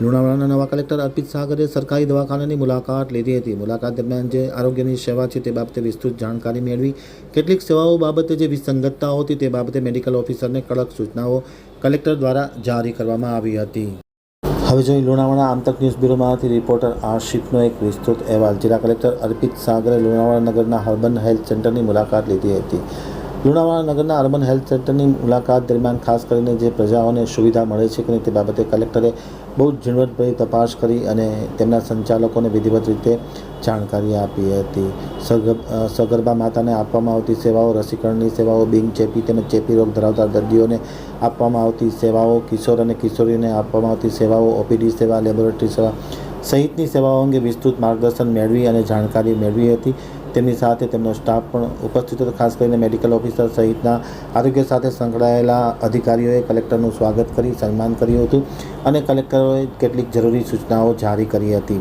લુણાવાડાના નવા કલેક્ટર અર્પિત સાગરે સરકારી દવાખાનાની મુલાકાત લીધી હતી. મુલાકાત દરમિયાન જે આરોગ્યની સેવા છે તે બાબતે વિસ્તૃત જાણકારી મેળવી, કેટલીક સેવાઓ બાબતે જે વિસંગતતાઓ હતી તે બાબતે મેડિકલ ઓફિસરને કડક સૂચનાઓ કલેક્ટર દ્વારા જારી કરવામાં આવી હતી. હવે જોઈ લુણાવાડા આમતક ન્યૂઝ બ્યુરોમાંથી રિપોર્ટર આશિફનો એક વિસ્તૃત અહેવાલ. જિલ્લા કલેક્ટર અર્પિત સાગરે લુણાવાડા નગરના હર્બન હેલ્થ સેન્ટરની મુલાકાત લીધી હતી. લુણાવાડા નગરના અર્બન હેલ્થ સેન્ટરની મુલાકાત દરમિયાન ખાસ કરીને જે પ્રજાઓને સુવિધા મળે છે કે નહીં તે બાબતે કલેક્ટરે બહુ જ ઝીણવટભરી તપાસ કરી અને તેમના સંચાલકોને વિધિવત રીતે જાણકારી આપી હતી. સગર્ભ માતાને આપવામાં આવતી સેવાઓ, રસીકરણની સેવાઓ, બિન ચેપી તેમજ ચેપી રોગ ધરાવતા દર્દીઓને આપવામાં આવતી સેવાઓ, કિશોર અને કિશોરીને આપવામાં આવતી સેવાઓ, ઓપીડી સેવા, લેબોરેટરી સેવા સહિતની સેવાઓ અંગે વિસ્તૃત માર્ગદર્શન મેળવી અને જાણકારી મેળવી હતી. તેમની સાથે તેમનો સ્ટાફ પણ ઉપસ્થિત હતો, ખાસ કરીને મેડિકલ ઓફિસર સહિતના આરોગ્ય સાથે સંકળાયેલા અધિકારીઓએ કલેક્ટરનું સ્વાગત કરી, સન્માન કર્યું હતું અને કલેક્ટરોએ કેટલીક જરૂરી સૂચનાઓ જારી કરી હતી.